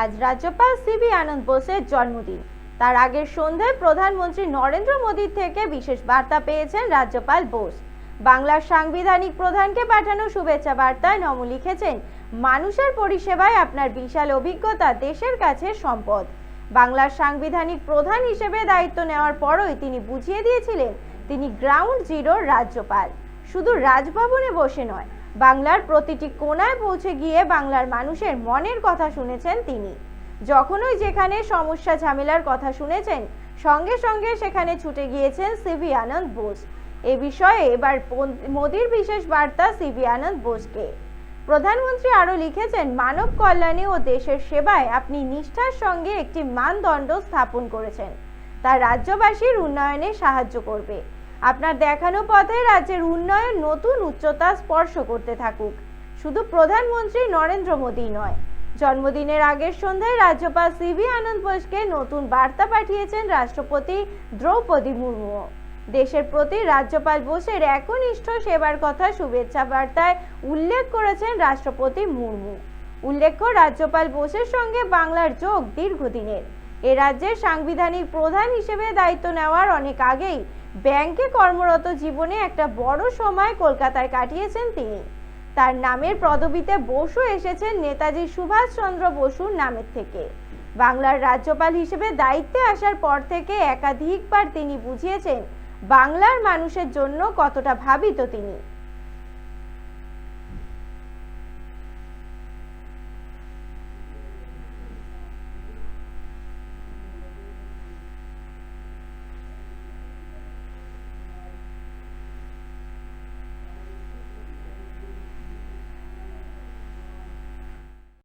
আজ রাজ্যপাল সিবি আনন্দ বোসের জন্মদিন। তার আগের সন্ধ্যায় প্রধানমন্ত্রী নরেন্দ্র মোদীর থেকে বিশেষ বার্তা পেয়েছেন রাজ্যপাল বোস। বাংলার সাংবিধানিক প্রধানকে পাঠানো শুভেচ্ছা বার্তায় নম লিখেছেন, মানুষের পরিষেবায় আপনার বিশাল অভিজ্ঞতা, দেশের কাছে সম্পদ। বাংলার সাংবিধানিক প্রধান হিসেবে দায়িত্ব নেওয়ার পরই তিনি বুঝিয়ে দিয়েছিলেন, তিনি গ্রাউন্ড জিরোর রাজ্যপাল। শুধু রাজভবনে বসে নয় বাংলার প্রতিটি কোণায় পৌঁছে গিয়ে বাংলার মানুষের মনের কথা শুনেছেন তিনি। যখনই যেখানে সমস্যা ঝামেলার কথা শুনেছেন, সঙ্গে সঙ্গে সেখানে ছুটে গিয়েছেন সিভি আনন্দ বোস। এ বিষয়ে এবার মোদির বিশেষ বার্তা সিভি আনন্দ বোসকে। প্রধানমন্ত্রী আরও লিখেছেন, মানব কল্যাণে ও দেশের সেবায় আপনি নিষ্ঠার সঙ্গে একটি মানদণ্ড স্থাপন করেছেন। তা রাজ্যবাসীর উন্নয়নে সাহায্য করবে। আপনার দেখানো পথে রাজ্যের উন্নয়ন নতুন উচ্চতা স্পর্শ করতে থাকুক। শুধু প্রধানমন্ত্রী নরেন্দ্র মোদী নয়, জন্মদিনের আগের সন্ধ্যায় রাজ্যপাল সিভি আনন্দ বোসকে নতুন বার্তা পাঠিয়েছেন রাষ্ট্রপতি দ্রৌপদী মুর্মু। দেশের প্রতি রাজ্যপাল বোসের একনিষ্ঠ সেবার কথা শুভেচ্ছা বার্তায় উল্লেখ করেছেন রাষ্ট্রপতি মুর্মু। উল্লেখ্য, রাজ্যপাল বোসের সঙ্গে বাংলার যোগ দীর্ঘদিনের। এ রাজ্যের সাংবিধানিক প্রধান হিসেবে দায়িত্ব নেওয়ার অনেক আগেই ব্যাংকে কর্মরত জীবনে একটা বড় সময় কলকাতায় কাটিয়েছেন তিনি। তার নামের পদবিতে বসু এসেছেন নেতাজি সুভাষচন্দ্র বসুর নামের থেকে। বাংলার রাজ্যপাল হিসেবে দায়িত্বে আসার পর থেকে একাধিকবার তিনি বুঝিয়েছেন, বাংলার মানুষের জন্য কতটা ভাবিত তিনি।